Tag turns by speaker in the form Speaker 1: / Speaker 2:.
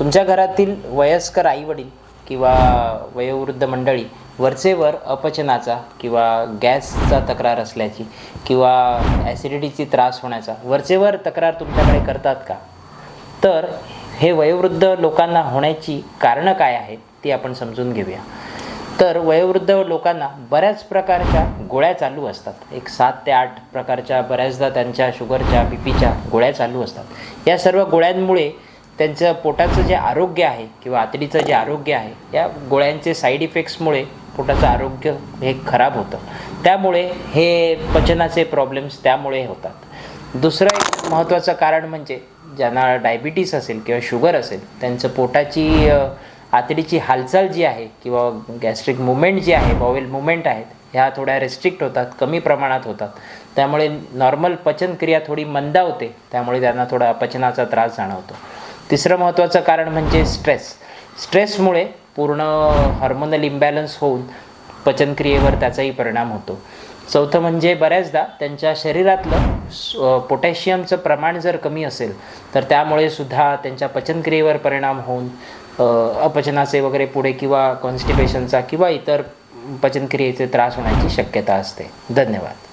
Speaker 1: तुमच्या घरातील वयस्कर आईवडील किंवा वयोवृद्ध मंडळी वरचेवर अपचनाचा किंवा गॅसचा तक्रार असल्याची किंवा ॲसिडिटीची त्रास होण्याचा वरचेवर तक्रार तुमच्याकडे करतात का? तर हे वयोवृद्ध लोकांना होण्याची कारणं काय आहेत ती आपण समजून घेऊया. तर वयोवृद्ध लोकांना बऱ्याच प्रकारच्या गोळ्या चालू असतात. एक सात ते आठ प्रकारच्या बऱ्याचदा त्यांच्या शुगरच्या बी पीच्या गोळ्या चालू असतात. या सर्व गोळ्यांमुळे त्यांचं पोटाचं जे आरोग्य आहे किंवा आतडीचं जे आरोग्य आहे या गोळ्यांचे साईड इफेक्ट्समुळे पोटाचं आरोग्य हे खराब होतं. त्यामुळे हे पचनाचे प्रॉब्लेम्स त्यामुळे होतात. दुसरं एक महत्त्वाचं कारण म्हणजे ज्यांना डायबिटीस असेल किंवा शुगर असेल त्यांचं पोटाची आतडीची हालचाल जी आहे किंवा गॅस्ट्रिक मुवमेंट जी आहे बॉवेल मुवमेंट आहेत ह्या थोड्या रेस्ट्रिक्ट होतात कमी प्रमाणात होतात. त्यामुळे नॉर्मल पचनक्रिया थोडी मंदा होते त्यामुळे त्यांना थोडा पचनाचा त्रास जाणवतो. तिसरं महत्त्वाचं कारण म्हणजे स्ट्रेस स्ट्रेसमुळे पूर्ण हार्मोनल इम्बॅलन्स होऊन पचनक्रियेवर त्याचाही परिणाम होतो. चौथं म्हणजे बऱ्याचदा त्यांच्या शरीरातलं पोटॅशियमचं प्रमाण जर कमी असेल तर त्यामुळे सुद्धा त्यांच्या पचनक्रियेवर परिणाम होऊन अपचनाचे वगैरे पुढे किंवा कॉन्स्टिपेशनचा किंवा इतर पचनक्रियेचे त्रास होण्याची शक्यता असते. धन्यवाद.